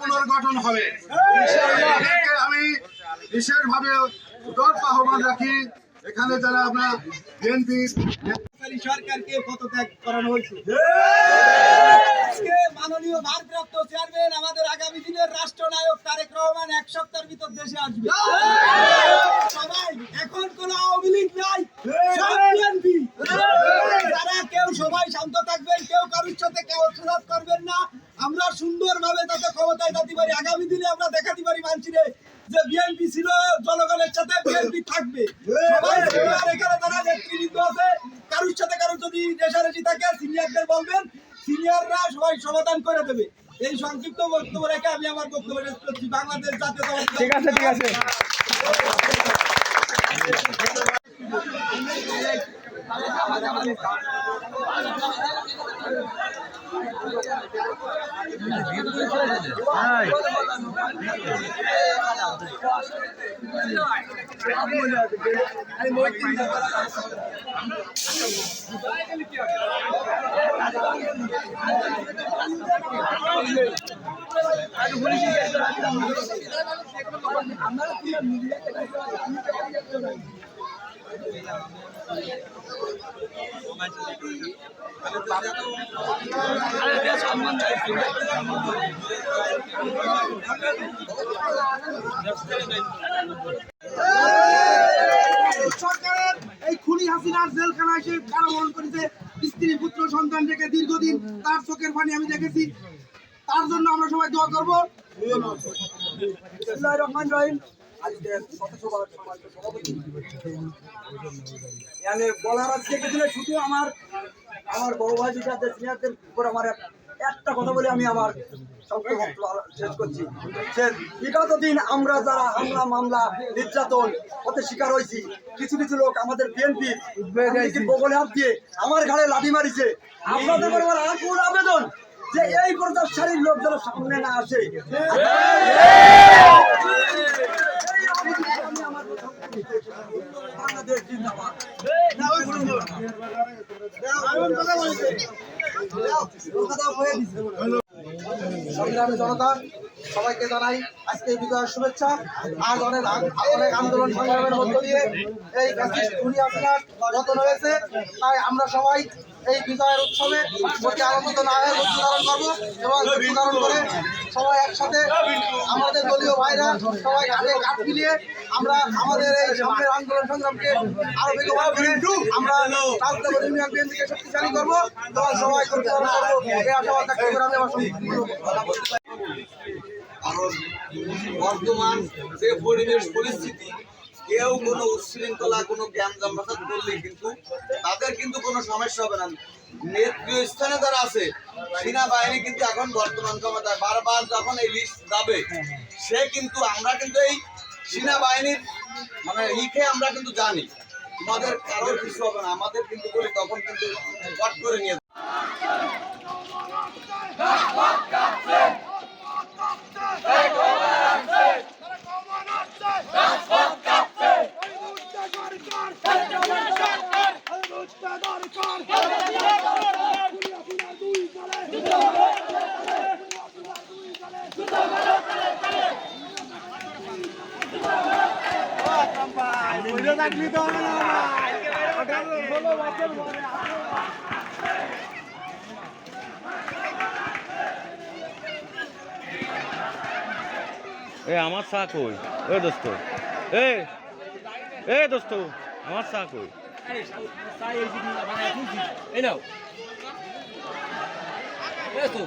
পুনর্গঠন হবে। আমি বিশেষভাবে দর আহ্বান রাখি। এখানে যারা আমরা বিএনপি সরকারকে পদত্যাগ করানো হয়েছে। আজকে মাননীয় ভারপ্রাপ্ত চেয়ারম্যান, আমাদের আগামী দিনের রাষ্ট্রনায়ক তারেক রহমান এক সপ্তাহের ভিতর দেশে আসবে। সবাই, এখন কোন আওয়ামী লীগ নাই। তারা কেউ সবাই শান্ত থাকবেন, কেউ কারোর সাথে কেউ করবেন না। আমরা সুন্দরভাবে তাতে ক্ষমতায় যেতে পারি। আগামী দিনে আমরা দেখাতে পারি মানছিরে যে বিএনপি ছিল জনগণের সাথে বিএনপি থাকবে। সবাই এখানে যারা নেতৃবৃন্দ আছে কারোর সাথে কারোর যদি রেশারেশি থাকে সিনিয়রদের বলবেন সিনিয়ররা সবাই সমাধান করে দেবে। এই সংক্ষিপ্ত বক্তব্য রেখে আমি আমার বক্তব্য শেষ করছি। বাংলাদেশ জাতীয় ঠিক আছে ঠিক আছে। আমরা সরকার এই খুনি হাসিনার জেলখানায় সে কারাবরণ করেছে? স্ত্রী, পুত্র, সন্তান রেখে দীর্ঘদিন তার চোখের পানি আমি দেখেছি। তার জন্য আমরা সবাই দোয়া করব। রহমানির রহিম। মানে বলার আজকে শুধু আমার আমার বড় ভাই সাথে সিনিয়রদের উপর আমার এক- একটা কথা বলে আমি আমার শেষ করছি। বিগত দিন আমরা যারা হামলা মামলা নির্যাতন হতে শিকার হয়েছি কিছু কিছু লোক আমাদের বিএনপি বগলে হাত দিয়ে আমার ঘাড়ে লাঠি মারিছে। আপনাদের আমার আকুল আবেদন যে এই পর্যার সারির লোক যেন সামনে না আসে এই আবেদন আমি আমার বাংলাদেশ জিন্দাবাদ সংগ্রামী জনতা, সবাইকে জানাই আজকে বিজয়ের শুভেচ্ছা। আজ অনেক অনেক আন্দোলন সংগ্রামের মধ্য দিয়ে এই দুনিয়া আপনার রতন হয়েছে। তাই আমরা সবাই এই বিজয়ের উৎসবে প্রতি আনন্দ না হয়ে মুক্তি ধারণ করব এবং মুক্তি ধারণ করে সবাই একসাথে আমাদের দলীয় ভাইরা সবাই ঘাটে ঘাট মিলিয়ে আমরা আমাদের এই সামনের আন্দোলন সংগ্রামকে আরও বেগবান করে আমরা রাজনগর ইউনিয়ন বিএনপিকে শক্তিশালী করব এবং সবাই কারণ বর্তমান যে পরিবেশ পরিস্থিতি কেউ কোনো উচ্ছৃঙ্খলা, কোনো জ্ঞান জামাত করলে কিন্তু তাদের কিন্তু কোনো সমস্যা হবে না। নেত্রীয় স্থানে যারা আছে, সেনাবাহিনী কিন্তু এখন বর্তমান ক্ষমতায় বারবার যখন এই লিস্ট যাবে, সে কিন্তু আমরা কিন্তু এই সেনাবাহিনীর মানে ইকে আমরা কিন্তু জানি। আমাদের কারোর কিছু হবে না, আমাদের কিন্তু তখন কিন্তু কট করে নিয়ে এ আমার চা কই এ দোস্ত এ এ দোস্ত আমার চা কই এই নাও এই তো